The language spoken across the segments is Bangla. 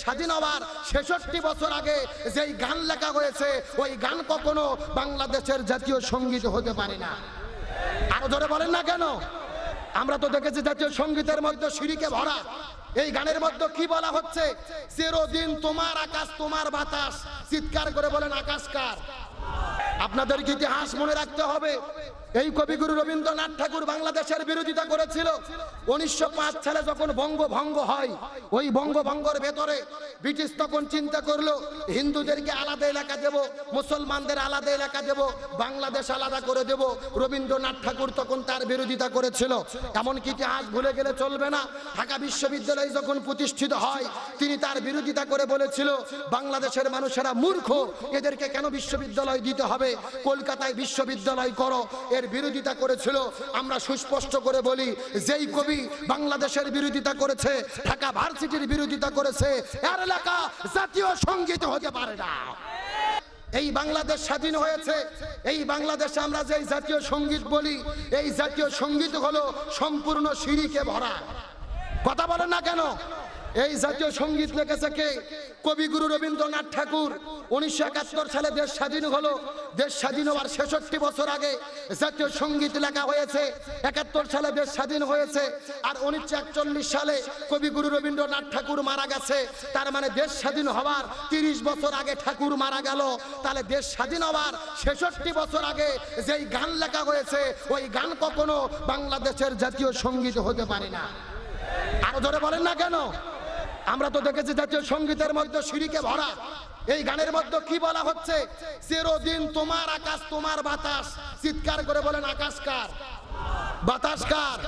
স্বাধীন হওয়ার ছেষট্টি বছর আগে যেই গান লেখা হয়েছে, ওই গান কখনো বাংলাদেশের জাতীয় সংগীত হতে পারে না। আরও ধরে বলেন না কেন? আমরা তো দেখেছি জাতীয় সঙ্গীতের মধ্যে সিঁড়িকে ভরা। এই গানের মধ্যে কি বলা হচ্ছে? চিরদিন তোমার আকাশ, তোমার বাতাস। চিৎকার করে বলেন, আকাশ কার? আপনাদের ইতিহাস মনে রাখতে হবে? এই কবিগুরু রবীন্দ্রনাথ ঠাকুর বাংলাদেশের বিরোধিতা করেছিল। উনিশশো সালে যখন বঙ্গভঙ্গ হয়, ওই বঙ্গভঙ্গের ভেতরে ব্রিটিশ তখন চিন্তা করল, হিন্দুদেরকে আলাদা এলাকা দেব, মুসলমানদের আলাদা এলাকা দেব, বাংলাদেশ আলাদা করে দেব, রবীন্দ্রনাথ ঠাকুর তখন তার বিরোধিতা করেছিল। এমনকি ইতিহাস ভুলে গেলে চলবে না, ঢাকা বিশ্ববিদ্যালয় যখন প্রতিষ্ঠিত হয়, তিনি তার বিরোধিতা করে বলেছিল, বাংলাদেশের মানুষেরা মূর্খ, এদেরকে কেন বিশ্ববিদ্যালয় দিতে হবে? কলকাতায় বিশ্ববিদ্যালয় করো এর বিরোধিতা করেছিল, আমরা সুস্পষ্ট করে বলি, যেই কবি বাংলাদেশের বিরোধিতা করেছে, ঢাকা ভার্সিটির বিরোধিতা করেছে, এর এলাকা জাতীয় সংগীত হতে পারে না। এই বাংলাদেশ স্বাধীন হয়েছে, এই বাংলাদেশে আমরা যে জাতীয় সংগীত বলি, এই জাতীয় সংগীত হলো সম্পূর্ণ সিঁড়িকে ভরা। কথা বলেন না কেন? এই জাতীয় সংগীত লিখেছে কে? কবিগুরু রবীন্দ্রনাথ ঠাকুর, উনিশশো একাত্তর সালে দেশ স্বাধীন হলো। দেশ স্বাধীন হওয়ার ছেষট্টি বছর আগে জাতীয় সংগীত লেখা হয়েছে। একাত্তর সালে দেশ স্বাধীন হয়েছে। আর উনিশশো একচল্লিশ সালে কবিগুরু রবীন্দ্রনাথ ঠাকুর মারা গেছে। তার মানে দেশ স্বাধীন হওয়ার তিরিশ বছর আগে ঠাকুর মারা গেল। তাহলে দেশ স্বাধীন হওয়ার ছেষট্টি বছর আগে যেই গান লেখা হয়েছে, ওই গান কখনো বাংলাদেশের জাতীয় সংগীত হতে পারে না। আরও ধরে বলেন না কেন? আমরা তো দেখেছি জাতীয় সঙ্গীতের মধ্যে সিঁড়িকে ভরা। এই গানের মধ্যে কি বলা হচ্ছে? চিরদিন তোমার আকাশ, তোমার বাতাস। চিৎকার করে বলেন, আকাশ কার? বাতাস কার?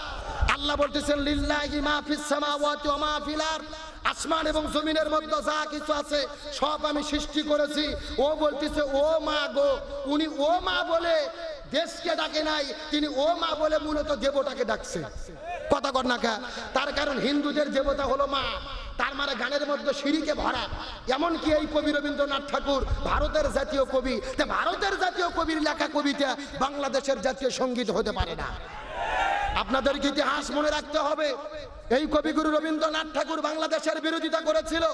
আল্লাহ বলতেছেন, লিল্লাহি মা ফিস সামাওয়াতি ওয়া মা ফিল আরদ। আসমান এবং জমিনের মধ্যে যা কিছু আছে, সব আমি সৃষ্টি করেছি। ও বলতেছে, ও মা গো। উনি, ও মা বলে দেশকে ডাকে নাই, তিনি ও মা বলে মূলত দেবতাকে ডাকছে। কথা কর না? তার কারণ হিন্দুদের দেবতা হলো মা। তার মানে গানের মধ্যে সিঁড়িকে ভরা। এমনকি এই কবি রবীন্দ্রনাথ ঠাকুর ভারতের জাতীয় কবি। ভারতের জাতীয় কবির লেখা কবিতা বাংলাদেশের জাতীয় সংগীত হতে পারে না। আপনাদের কি ইতিহাস মনে রাখতে হবে। এই কবিগুরু রবীন্দ্রনাথ ঠাকুর বাংলাদেশের বিরোধিতা করেছিল।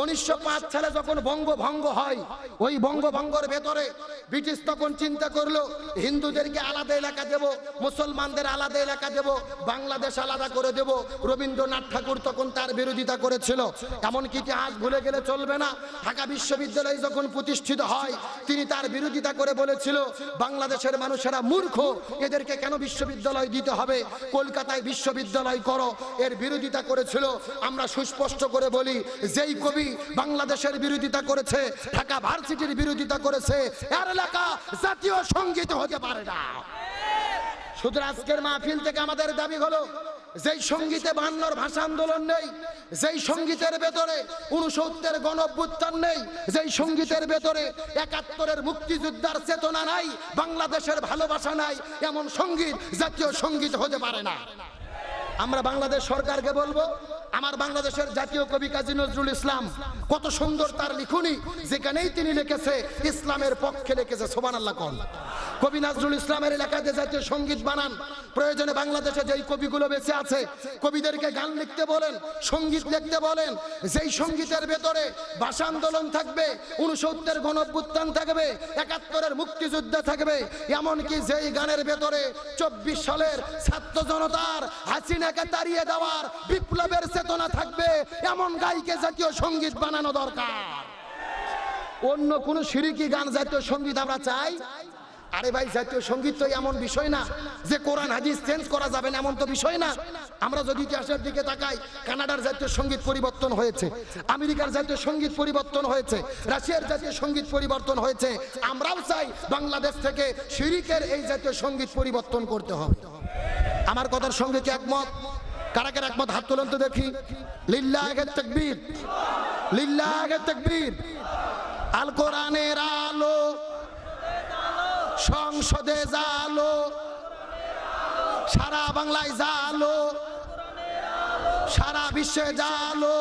উনিশশো পাঁচ সালে যখন বঙ্গভঙ্গ হয়, ওই বঙ্গভঙ্গের ভেতরে ব্রিটিশ তখন চিন্তা করল, হিন্দুদেরকে আলাদা এলাকা দেব, মুসলমানদের আলাদা এলাকা দেব, বাংলাদেশ আলাদা করে দেব। রবীন্দ্রনাথ ঠাকুর তখন তার বিরোধিতা করেছিল। এমনকি ইতিহাস ভুলে গেলে চলবে না। ঢাকা বিশ্ববিদ্যালয় যখন প্রতিষ্ঠিত হয়, তিনি তার বিরোধিতা করে বলেছিল, বাংলাদেশের মানুষেরা মূর্খ, এদেরকে কেন বিশ্ববিদ্যালয় দিতে হবে? কলকাতায় বিশ্ববিদ্যালয় করো। এর বিরোধিতা করেছিল। আমরা সুস্পষ্ট করে বলি, যেই কবি বাংলাদেশের বিরোধিতা করেছে, ঢাকা ভার্সিটির বিরোধিতা করেছে, এর এলাকা জাতীয় সংগীত হতে পারে না। শুধু আজকের মাহফিল থেকে আমাদের দাবি হলো যেই সঙ্গীতে বান্নর ভাষা আন্দোলন নেই, যেই সঙ্গীতের ভেতরে উনসত্তরের গণ অভ্যুত্থান নেই, যেই সঙ্গীতের ভেতরে একাত্তরের মুক্তিযোদ্ধার চেতনা নাই, বাংলাদেশের ভালোবাসা নাই, এমন সংগীত, জাতীয় সংগীত হতে পারে না। আমরা বাংলাদেশ সরকারকে বলব, আমার বাংলাদেশের জাতীয় কবি কাজী নজরুল ইসলাম, কত সুন্দর তার লিখুনি, যেখানেই তিনি লিখেছে, ইসলামের পক্ষে লিখেছে সোবান আল্লাহ কন। কবি নাজরুল ইসলামের এলাকাতে জাতীয় সংগীত বানান। প্রয়োজনে বাংলাদেশে যেই কবিগুলো বেঁচে আছে, কবিদেরকে গান লিখতে বলেন, সংগীত লিখতে বলেন। যেই সঙ্গীতের ভেতরে ভাষা আন্দোলন থাকবে উনসত্তর গণঅভ্যুত্থান থাকবে, একাত্তরের মুক্তিযুদ্ধ থাকবে, এমনকি যেই গানের ভেতরে চব্বিশ সালের ছাত্র জনতার হাসিনাকে তাড়িয়ে দেওয়ার বিপ্লবের চেতনা থাকবে, এমন গাইকে জাতীয় সংগীত বানানো দরকার। অন্য কোন সিরিকি গান জাতীয় সংগীত আমরা চাই? আরে ভাই, জাতীয় সংগীত তো এমন বিষয় না যে কোরআন, হাদিস চেঞ্জ করা যাবে না, এমন তো বিষয় না। আমরা যদি ইতিহাসের দিকে তাকাই, কানাডার জাতীয় সংগীত পরিবর্তন হয়েছে, আমেরিকার জাতীয় সংগীত পরিবর্তন হয়েছে, রাশিয়ার জাতীয় সংগীত পরিবর্তন হয়েছে, আমরাও চাই বাংলাদেশ থেকে শিরিকের এই জাতীয় সংগীত পরিবর্তন করতে হবে। আমার কথার সঙ্গে কি একমত? কারা কারা একমত? হাত তোলেন তো দেখি। লিল্লা আগে তকবীর। লিল্লা আগে তকবীর। আল কোরআনের আলো সংসদে জালো, সারা বাংলায় জালো, সারা বিশ্বে জালো,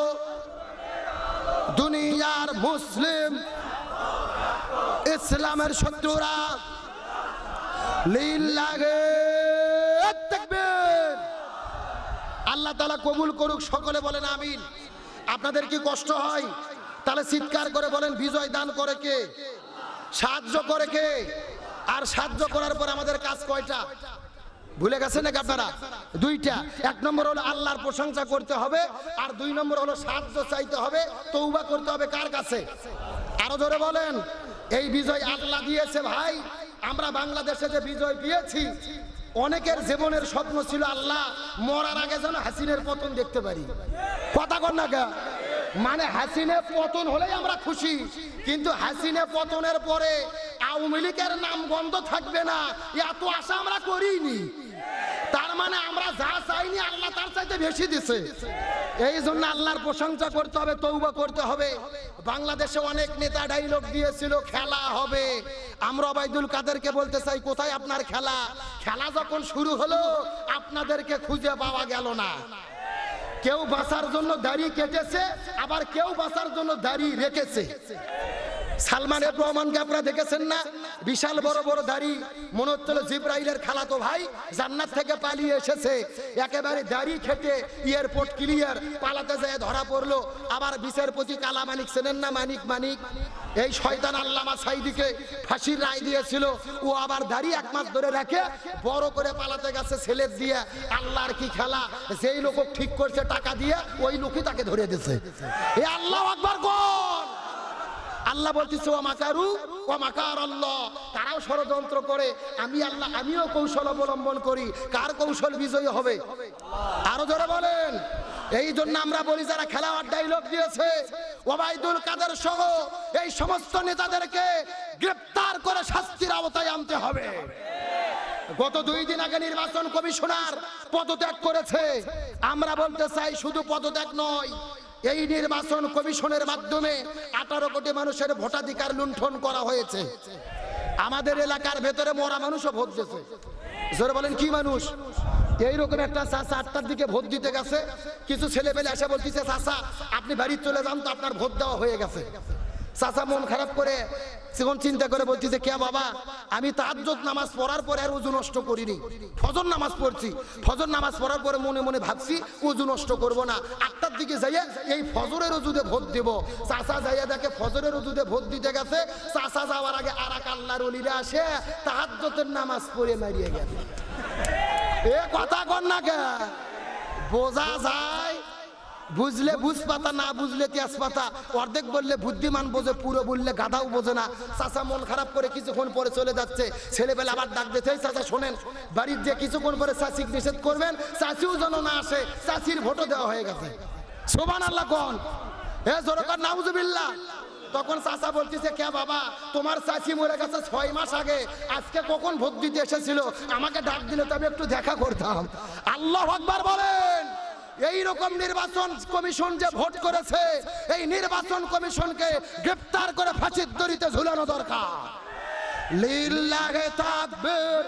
দুনিয়ার মুসলিম, ইসলামের শত্রুরা লিল্লাহে লাগে। আল্লাহ তালা কবুল করুক, সকলে বলেন আমিন। আপনাদের কি কষ্ট হয়? তাহলে চিৎকার করে বলেন, বিজয় দান করে কে? সাহায্য করে কে? আর সাহায্য করার পর আমাদের কাজ কয়টা? ভুলে গেছেন নাকি আপনারা? দুইটা। এক নম্বর হলো আল্লাহর প্রশংসা করতে হবে, আর দুই নম্বর হলো সাহায্য চাইতে হবে তৌবা করতে হবে কার কাছে? আরও ধরে বলেন, এই বিজয় আল্লাহ দিয়েছে ভাই। আমরা বাংলাদেশে যে বিজয় পেয়েছি, অনেকের জীবনের স্বপ্ন ছিল আল্লাহ মরার আগে যেন হাসিনের পতন দেখতে পারি। কথা কর না কে? মানে হাসিনে পতন হলেই আমরা খুশি, কিন্তু হাসিনে পতনের পরে আওয়ামী লীগের নাম গন্ধ থাকবে না। এত আশা আমরা করিনি। তার মানে আমরা যা চাইনি আল্লাহ তার চাইতে বেশি দিছে। এই জন্য আল্লাহর প্রশংসা করতে হবে তৌবা করতে হবে। বাংলাদেশে অনেক নেতা ডাইলগ দিয়েছিল, খেলা হবে। আমরা ওবায়দুল কাদেরকে বলতে চাই, কোথায় আপনার খেলা? খেলা যখন শুরু হলো, আপনাদেরকে খুঁজে পাওয়া গেল না। কেউ বাঁচার জন্য দাড়ি কেটেছে, আবার কেউ বাঁচার জন্য দাড়ি রেখেছে। সালমান এফ রহমানকে আপনারা দেখেছেন না? বিশাল বড় বড় দাড়ি। মনে হচ্ছিল জিব্রাইলের খালাতো ভাই জান্নাত থেকে পালিয়ে এসেছে। একেবারে দাড়ি খেটে এয়ারপোর্ট ক্লিয়ার পালাতে যায় ধরা পড়ল। আবার বিচারপতি কালা মানিক চেনেন না? মানিক মানিক। এই শয়তান আল্লামা সাইদিকে ফাঁসির রায় দিয়েছিল। ও আবার দাড়ি এক মাস ধরে রাখে বড় করে পালাতে গেছে ছেলের দিয়ে। আল্লাহর কি খেলা? যেই লোক ঠিক করছে টাকা দিয়ে, ওই লোকই তাকে ধরে দিয়েছে। এ আল্লাহ আকবার কোন? আল্লাহ বলতেছে ও মাকারু ও মাকার আল্লাহ। তারাও ষড়যন্ত্র করে। আমি আল্লাহ, আমিও কৌশল অবলম্বন করি। কার কৌশল বিজয়ী হবে? আরও জোরে বলেন। এই জন্য আমরা বলি, যারা খেলাওয়ার ডাইলগ দিয়েছে, ওবায়দুল কাদের সহ এই সমস্ত নেতাদেরকে গ্রেপ্তার করে শাস্তির আওতায় আনতে হবে। গত দুই দিন আগে নির্বাচন কমিশনার পদত্যাগ করেছে। আমরা বলতে চাই, শুধু পদত্যাগ নয় এই নির্বাচন কমিশনের মাধ্যমে আঠারো কোটি মানুষের ভোটাধিকার লুণ্ঠন করা হয়েছে। আমাদের এলাকার ভেতরে মরা মানুষও ভোট দিয়েছে। জোরে বলেন, কি মানুষ? এইরকম একটা চাষা আটটার দিকে ভোট দিতে গেছে, কিছু ছেলে পেলে এসে বলতেছে, চাষা, আপনি বাড়ির চলে যান তো আপনার ভোট দেওয়া হয়ে গেছে। চাচা মন খারাপ করে সেখন চিন্তা করে বলছি যে, কে বাবা? আমি তাজ্জত নামাজ পড়ার পরে আর উজু নষ্ট করিনি। ফজর নামাজ পড়ছি। ফজর নামাজ পড়ার পরে মনে মনে ভাবছি, উজু নষ্ট করব না। আটটার দিকে যাইয়ে এই ফজরের উজুদে ভোট দেব। চাচা যাইয়া দেখে ফজরের উজুদে ভোট দিতে গেছে। চাচা যাওয়ার আগে আর এক আল্লাহর অলিরা আসে তাহাজ্জতের নামাজ পড়ে মারিয়ে গেছে। এ কথা কর না কে? বোঝা যায় বুঝলে বুঝ পাতা না বুঝলে তেজ পাতা অর্ধেক বললে বুদ্ধিমান বোঝে, পুরো বললে গাধাও বোঝে না। চাচা মন খারাপ করে কিছুক্ষণ পরে চলে যাচ্ছে। ছেলেবেলা আবার ডাক দিতে চাচা, শোনেন, বাড়ির যে কিছুক্ষণ পরে চাষিক নিষেধ করবেন চাষিও যেন না আসে চাষির ভোটও দেওয়া হয়ে গেছে। সোবান আল্লাহ কন? হে জোরকার, নাউজুবিল্লাহ। তখন চাচা বলতেছে, কে বাবা, তোমার চাচি মরে গেছে ছয় মাস আগে। আজকে কখন ভোট দিতে এসেছিল? আমাকে ডাক দিলে তো আমি একটু দেখা করতাম। আল্লাহ আকবার বলেন। এই রকম নির্বাচন কমিশন যে ভোট করেছে, এই নির্বাচন কমিশনকে গ্রেপ্তার করে ফাঁসির দড়িতে ঝুলানো দরকার। লীল লাগে তাকবীর।